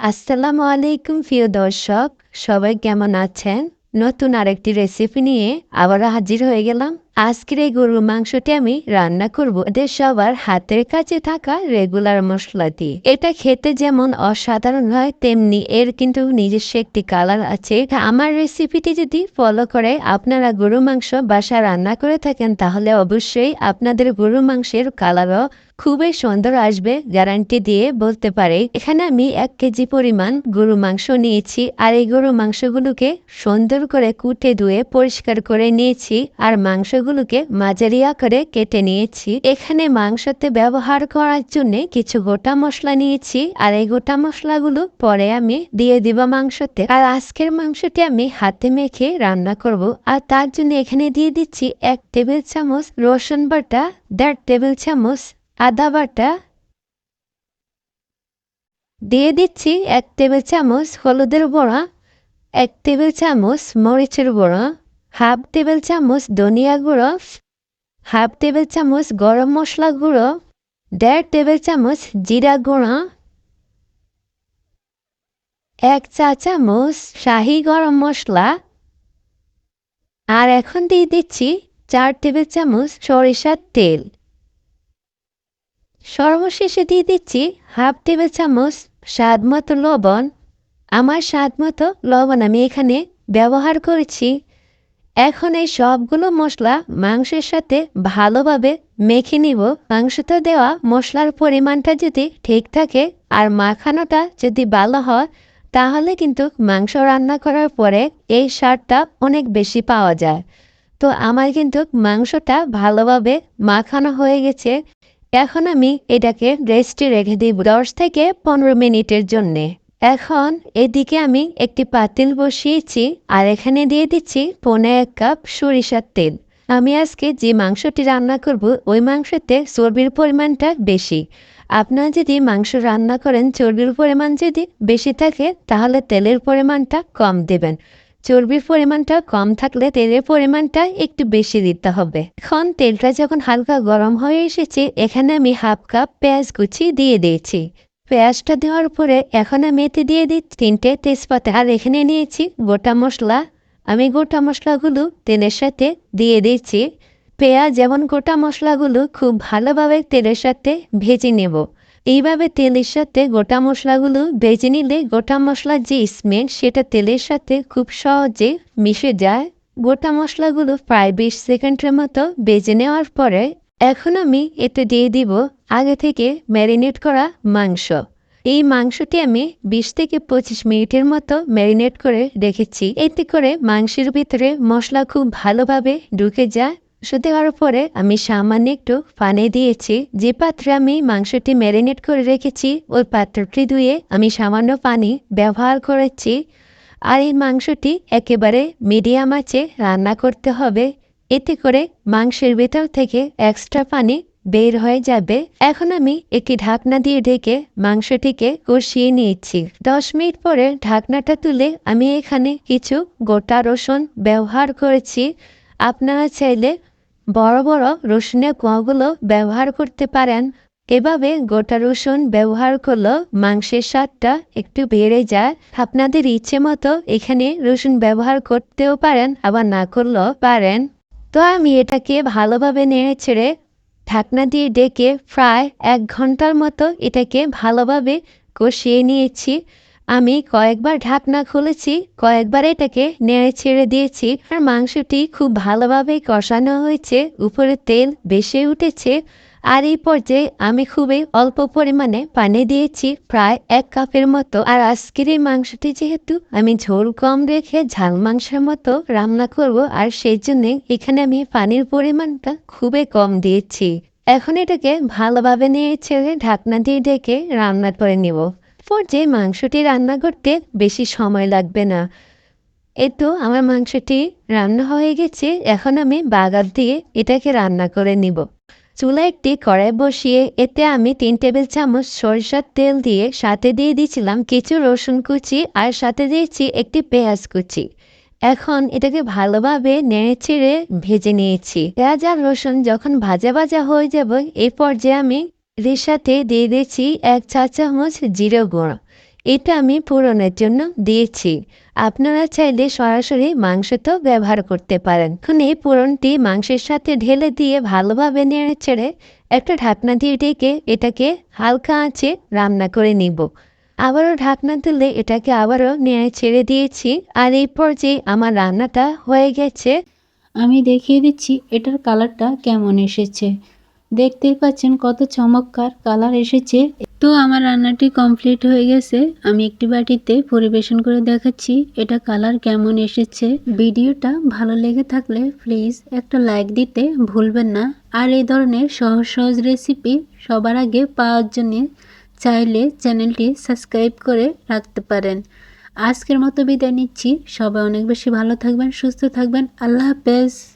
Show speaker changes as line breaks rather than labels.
আসসালামু আলাইকুম, প্রিয় দর্শক। সবাই কেমন আছেন? নতুন আরেকটি রেসিপি নিয়ে আবার হাজির হয়ে গেলাম। আজকের এই গরুর মাংসটি আমি রান্না করব। এদের সবার হাতের কাছে থাকা রেগুলার মশলা দিয়ে। এটা খেতে যেমন অসাধারণ হয়, তেমনি এর কিন্তু নিজস্ব একটি কালার আছে। আমার রেসিপিটি যদি ফলো করে আপনারা গরু মাংস বাসা রান্না করে থাকেন, তাহলে অবশ্যই আপনাদের গরু মাংসের কালারও খুবই সুন্দর আসবে গ্যারান্টি দিয়ে বলতে পারে। এখানে আমি এক কেজি পরিমাণ গরু মাংস নিয়েছি আর এই গরু মাংসগুলোকে সুন্দর করে কুটে ধুয়ে পরিষ্কার করে নিয়েছি আর মাংসগুলোকে মাঝারি আকারে কেটে নিয়েছি। এখানে মাংসতে ব্যবহার করার জন্য কিছু গোটা মশলা নিয়েছি আর এই গোটা মশলাগুলো পরে আমি দিয়ে দিব মাংসতে। আর আজকের মাংসটি আমি হাতে মেখে রান্না করব আর তার জন্য এখানে দিয়ে দিচ্ছি এক টেবিল চামচ রসুন বাটা, দেড় টেবিল চামচ আদা বাটা দিয়ে দিচ্ছি এক টেবিল চামচ হলুদের গুঁড়া এক টেবিল চামচ মরিচের গুঁড়ো হাফ টেবিল চামচ ধনিয়া গুঁড়ো, হাফ টেবিল চামচ গরম মশলা গুঁড়ো, দেড় টেবিল চামচ জিরা গুঁড়ো, এক চা চামচ শাহি গরম মশলা আর এখন দিয়ে দিচ্ছি চার টেবিল চামচ সরিষার তেল। সর্বশেষে দিয়ে দিচ্ছি হাফ টেবিল চামচ স্বাদ মতো লবণ। আমার স্বাদ মতো লবণ আমি এখানে ব্যবহার করেছি। এখন এই সবগুলো মশলা মাংসের সাথে ভালোভাবে মেখে নিব। মাংসতে দেওয়া মশলার পরিমাণটা যদি ঠিক থাকে আর মাখানোটা যদি ভালো হয়, তাহলে কিন্তু মাংস রান্না করার পরে এই স্বাদটা অনেক বেশি পাওয়া যায়। তো আমার কিন্তু মাংসটা ভালোভাবে মাখানো হয়ে গেছে। এখন আমি এটাকে রেস্টে রেখে দিব দশ থেকে পনেরো মিনিটের জন্যে। এখন এদিকে আমি একটি পাতিল বসিয়েছি আর এখানে দিয়ে দিচ্ছি পনে এক কাপ সরিষার তেল। আমি আজকে যে মাংসটি রান্না করব, ওই মাংসতে চর্বির পরিমাণটা বেশি। আপনারা যদি মাংস রান্না করেন, চর্বির পরিমাণ যদি বেশি থাকে, তাহলে তেলের পরিমাণটা কম দেবেন। চর্বির পরিমাণটা কম থাকলে তেলের পরিমাণটা একটু বেশি দিতে হবে। এখন তেলটা যখন হালকা গরম হয়ে এসেছে, এখানে আমি হাফ কাপ পেঁয়াজ কুচি দিয়ে দিয়েছি। পেঁয়াজটা দেওয়ার পরে এখন আমি এতে দিয়ে দিই তিনটে তেজপাতা। আর এখানে নিয়েছি গোটা মশলা। আমি গোটা মশলাগুলো তেলের সাথে দিয়ে দিচ্ছি। পেঁয়াজ যেমন গোটা মশলাগুলো খুব ভালোভাবে তেলের সাথে ভেজে নেব। এইভাবে তেলের সাথে গোটা মশলাগুলো ভেজে নিলে গোটা মশলার যে স্মেল সেটা তেলের সাথে খুব সহজে মিশে যায়। গোটা মশলাগুলো প্রায় বিশ সেকেন্ডের মতো বেজে নেওয়ার পরে এখন আমি এতে দিয়ে দিব আগে থেকে ম্যারিনেট করা মাংস। এই মাংসটি আমি বিশ থেকে পঁচিশ মিনিটের মতো ম্যারিনেট করে রেখেছি। এতে করে মাংসের ভিতরে মশলা খুব ভালোভাবে ঢুকে যায়। মাংস দেওয়ার পরে আমি সামান্য একটু পানি দিয়েছি। যে পাত্রে আমি মাংসটি ম্যারিনেট করে রেখেছি, ওই পাত্রটি ধুয়ে আমি সামান্য পানি ব্যবহার করেছি। আর এই মাংসটি একেবারে মিডিয়াম আছে রান্না করতে হবে। এতে করে মাংসের ভেতর থেকে এক্সট্রা পানি বের হয়ে যাবে। এখন আমি একটি ঢাকনা দিয়ে ঢেকে মাংসটিকে কষিয়ে নিয়েছি। দশ মিনিট পরে ঢাকনাটা তুলে আমি এখানে কিছু গোটা রসুন ব্যবহার করেছি। আপনারা চাইলে বড় বড় রসুনের কোয়াগুলো ব্যবহার করতে পারেন। এভাবে গোটা রসুন ব্যবহার করলে মাংসের স্বাদটা একটু বেড়ে যায়। আপনাদের ইচ্ছে মতো এখানে রসুন ব্যবহার করতেও পারেন, আবার না করলেও পারেন। তো আমি এটাকে ভালোভাবে নেড়ে ছেড়ে ঢাকনা দিয়ে ডেকে প্রায় এক ঘণ্টার মতো এটাকে ভালোভাবে কষিয়ে নিয়েছি। আমি কয়েকবার ঢাকনা খুলেছি, কয়েকবার এটাকে নেড়ে ছেড়ে দিয়েছি। আর মাংসটি খুব ভালোভাবে কষানো হয়েছে, উপরে তেল বেশি উঠেছে। আর এই পর্যায়ে আমি খুবই অল্প পরিমাণে পানি দিয়েছি, প্রায় এক কাপের মতো। আর আজকের এই মাংসটি যেহেতু আমি ঝোল কম রেখে ঝাল মাংসের মতো রান্না করব, আর সেই জন্যে এখানে আমি পানির পরিমাণটা খুবই কম দিয়েছি। এখন এটাকে ভালোভাবে নিয়ে ছেড়ে ঢাকনা দিয়ে ডেকে রান্না করে নিব। যে মাংসটি রান্না করতে বেশি সময় লাগবে না। এই তো আমার মাংসটি রান্না হয়ে গেছে, এখন আমি বাগার দিয়ে এটাকে রান্না করে নিব। চুলা একটি কড়াই বসিয়ে এতে আমি তিন টেবিল চামচ সরিষার তেল দিয়ে সাথে দিয়ে দিয়েছিলাম কিছু রসুন কুচি আর সাথে দিয়েছি একটি পেঁয়াজ কুচি। এখন এটাকে ভালোভাবে নেড়ে ছেড়ে ভেজে নিয়েছি। পেঁয়াজ আর রসুন যখন ভাজা ভাজা হয়ে যাবে এই পর্যায়ে আমি এর সাথে দিয়ে দিয়েছি এক চা চামচ জিরে গুঁড়ো। এটা আমি পূরণের জন্য দিয়েছি। আপনারা চাইলে সরাসরি মাংসতেও ব্যবহার করতে পারেন। এখন এই পূরণটি মাংসের সাথে ঢেলে দিয়ে ভালোভাবে নেড়ে ছেড়ে একটা ঢাকনা দিয়ে ডেকে এটাকে হালকা আঁচে রান্না করে নিব। আবারও ঢাকনা তুলে এটাকে আবারও নেড়ে ছেড়ে দিয়েছি। আর এই পর্যায়ে আমার রান্নাটা হয়ে গেছে।
আমি দেখিয়ে দিচ্ছি এটার কালারটা কেমন এসেছে। দেখতেই পাচ্ছেন কত চমৎকার কালার এসেছে। তো আমার রান্নাটি কমপ্লিট হয়ে গেছে। আমি একটি বাটিতে পরিবেশন করে দেখাচ্ছি এটা কালার কেমন এসেছে। ভিডিওটা ভালো লেগে থাকলে প্লিজ একটা লাইক দিতে ভুলবেন না। আর এই ধরনের সহজ সহজ রেসিপি সবার আগে পাওয়ার জন্য চাইলে চ্যানেলটি সাবস্ক্রাইব করে রাখতে পারেন। আজকের মতো বিদায় নিচ্ছি। সবাই অনেক বেশি ভালো থাকবেন, সুস্থ থাকবেন। আল্লাহ হাফেজ।